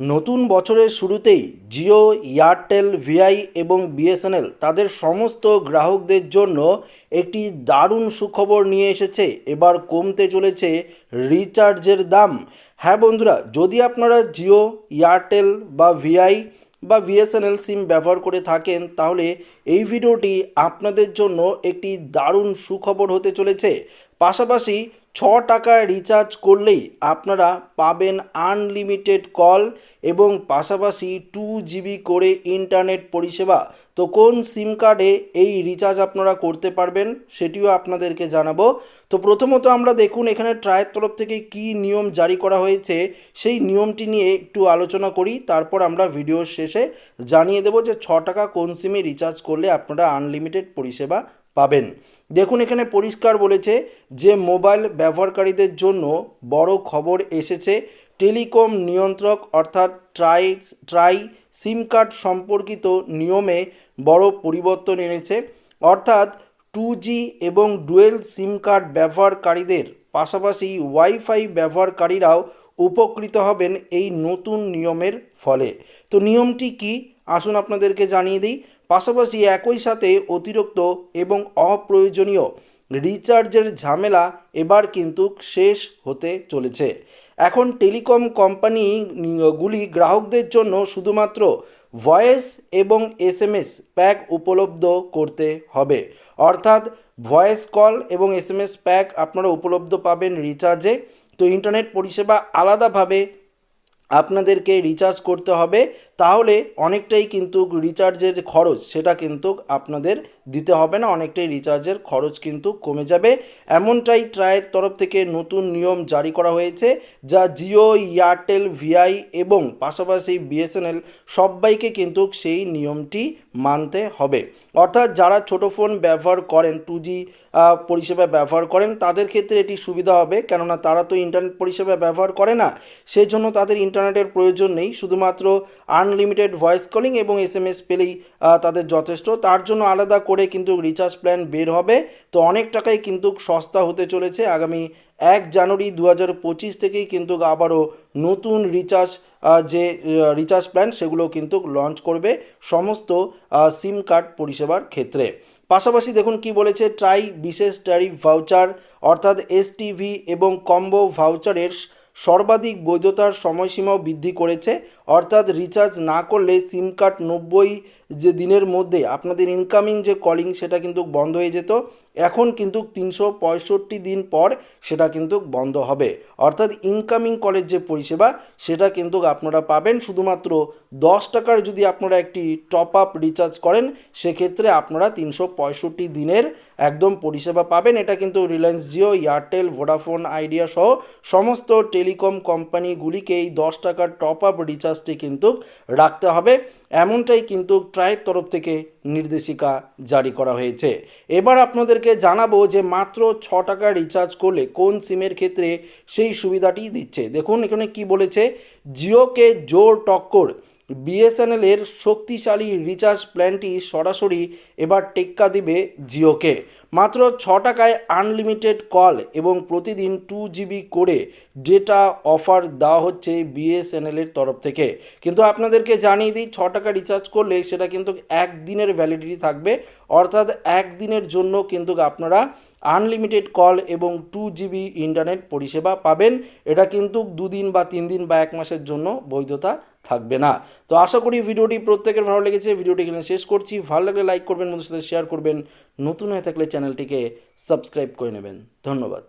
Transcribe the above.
নতুন বছরের শুরুতেই জিও, এয়ারটেল, ভিআই এবং বিএসএনএল তাদের সমস্ত গ্রাহকদের জন্য একটি দারুণ সুখবর নিয়ে এসেছে। এবার কমতে চলেছে রিচার্জের দাম। হ্যাঁ বন্ধুরা, যদি আপনারা জিও, এয়ারটেল বা ভিআই বা বিএসএনএল সিম ব্যবহার করে থাকেন, তাহলে এই ভিডিওটি আপনাদের জন্য একটি দারুণ সুখবর হতে চলেছে। পাশাপাশি ছ টাকা রিচার্জ করলেই আপনারা পাবেন আনলিমিটেড কল এবং পাশাপাশি টু জিবি করে ইন্টারনেট পরিষেবা। তো কোন সিম কার্ডে এই রিচার্জ আপনারা করতে পারবেন সেটিও আপনাদেরকে জানাব। তো প্রথমত আমরা দেখুন এখানে ট্রায়ের তরফ থেকে কি নিয়ম জারি করা হয়েছে, সেই নিয়মটি নিয়ে একটু আলোচনা করি, তারপর আমরা ভিডিওর শেষে জানিয়ে দেবো যে ছ টাকা কোন সিমে রিচার্জ করলে আপনারা আনলিমিটেড পরিষেবা পাবেন। দেখুন, এখানে পরিষ্কার বলেছে যে মোবাইল ব্যবহারকারীদের জন্য বড় খবর এসেছে। টেলিকম নিয়ন্ত্রক অর্থাৎ ট্রাই ট্রাই সিম কার্ড সম্পর্কিত নিয়মে বড় পরিবর্তন এনেছে। অর্থাৎ টু জি এবং ডুয়েল সিম কার্ড ব্যবহারকারীদের, পাশাপাশি ওয়াইফাই ব্যবহারকারীরাও উপকৃত হবেন এই নতুন নিয়মের ফলে। তো নিয়মটি কি? আসুন আপনাদেরকে জানিয়ে দিই। পাশাপাশি একই সাথে অতিরিক্ত এবং অপ্রয়োজনীয় রিচার্জের ঝামেলা এবার কিন্তু শেষ হতে চলেছে। এখন টেলিকম কোম্পানিগুলি গ্রাহকদের জন্য শুধুমাত্র ভয়েস এবং এসএমএস প্যাক উপলব্ধ করতে হবে। অর্থাৎ ভয়েস কল এবং এসএমএস প্যাক আপনারা উপলব্ধ পাবেন রিচার্জে। তো ইন্টারনেট পরিষেবা আলাদাভাবে আপনাদেরকে রিচার্জ করতে হবে। তাহলে অনেকটাই কিন্তু রিচার্জের খরচ, সেটা কিন্তু আপনাদের দিতে হবে না। অনেকটাই রিচার্জের খরচ কিন্তু কমে যাবে। এমনটাই ট্রায়ের তরফ থেকে নতুন নিয়ম জারি করা হয়েছে, যা জিও এয়ারটেল ভিআই এবং পাশাপাশি বিএসএনএল সবাইকে কিন্তু সেই নিয়মটি মানতে হবে। অর্থাৎ যারা ছোট ফোন ব্যবহার করেন টু জি পরিষেবা ব্যবহার করেন, তাদের ক্ষেত্রে এটি সুবিধা হবে। কেননা তারা তো ইন্টারনেট পরিষেবা ব্যবহার করে না সেই জন্য তাদের ইন্টারনেটের প্রয়োজন নেই। শুধুমাত্র আনলিমিটেড ভয়েস কলিং এবং এস এম এস পেলেই তাদের যথেষ্ট। তার জন্য আলাদা করে কিন্তু রিচার্জ প্ল্যান বের হবে। তো অনেক টাকাই কিন্তু সস্তা হতে চলেছে। আগামী এক জানুয়ারি দু হাজার পঁচিশ থেকেই কিন্তু আবারও নতুন রিচার্জ যে রিচার্জ প্ল্যান সেগুলো কিন্তু লঞ্চ করবে সমস্ত সিম কার্ড পরিষেবার ক্ষেত্রে। পাশাপাশি দেখুন কি বলেছে ট্রাই বিশেষ ট্যারিফ ভাউচার অর্থাৎ এসটিভি এবং কম্বো ভাউচারের সর্বাধিক বৈধতার সময়সীমাও বৃদ্ধি করেছে। অর্থাৎ রিচার্জ না করলে সিম কার্ড নব্বই যে দিনের মধ্যে আপনাদের ইনকামিং যে কলিং সেটা কিন্তু বন্ধ হয়ে যেত, এখন কিন্তু তিনশো পঁয়ষট্টি দিন পর সেটা কিন্তু বন্ধ হবে। অর্থাৎ ইনকামিং কলের যে পরিষেবা, সেটা কিন্তু আপনারা পাবেন। শুধুমাত্র দশ টাকার যদি আপনারা একটি টপ আপ রিচার্জ করেন, সেক্ষেত্রে আপনারা তিনশো পঁয়ষট্টি দিনের একদম পরিষেবা পাবেন। এটা কিন্তু Reliance Jio Airtel Vodafone Idea সহ সমস্ত টেলিকম কোম্পানিগুলিকে এই দশ টাকার টপ আপ রিচার্জটি কিন্তু রাখতে হবে। এমনটাই কিন্তু ট্রায়ের তরফ থেকে নির্দেশিকা জারি করা হয়েছে। এবার আপনাদেরকে জানাব যে মাত্র ছ টাকা রিচার্জ করলে কোন সিমের ক্ষেত্রে সেই সুবিধাটি দিচ্ছে। দেখুন এখানে কি বলেছে, জিওকে জোর টক্কর বিএসএনএলের শক্তিশালী রিচার্জ প্ল্যানটি সরাসরি এবার টেক্কা দিবে জিওকে। মাত্র ছ টাকায় আনলিমিটেড কল এবং প্রতিদিন টু জিবি করে ডেটা অফার দেওয়া হচ্ছে বিএসএনএলের তরফ থেকে। কিন্তু আপনাদেরকে জানিয়ে দিই, ছ টাকা রিচার্জ করলে সেটা কিন্তু একদিনের ভ্যালিডিটি থাকবে। অর্থাৎ একদিনের জন্য কিন্তু আপনারা আনলিমিটেড কল এবং টু জিবি ইন্টারনেট পরিষেবা পাবেন। এটা কিন্তু দুদিন বা তিন দিন বা এক মাসের জন্য বৈধতা থাকবে না। তো আশা করি ভিডিওটি প্রত্যেকের ভালো লেগেছে। ভিডিওটি এখানে শেষ করছি। ভালো লাগলে লাইক করবেন বন্ধুর সাথে শেয়ার করবেন। নতুন হয়ে থাকলে চ্যানেলটিকে সাবস্ক্রাইব করে নেবেন। ধন্যবাদ।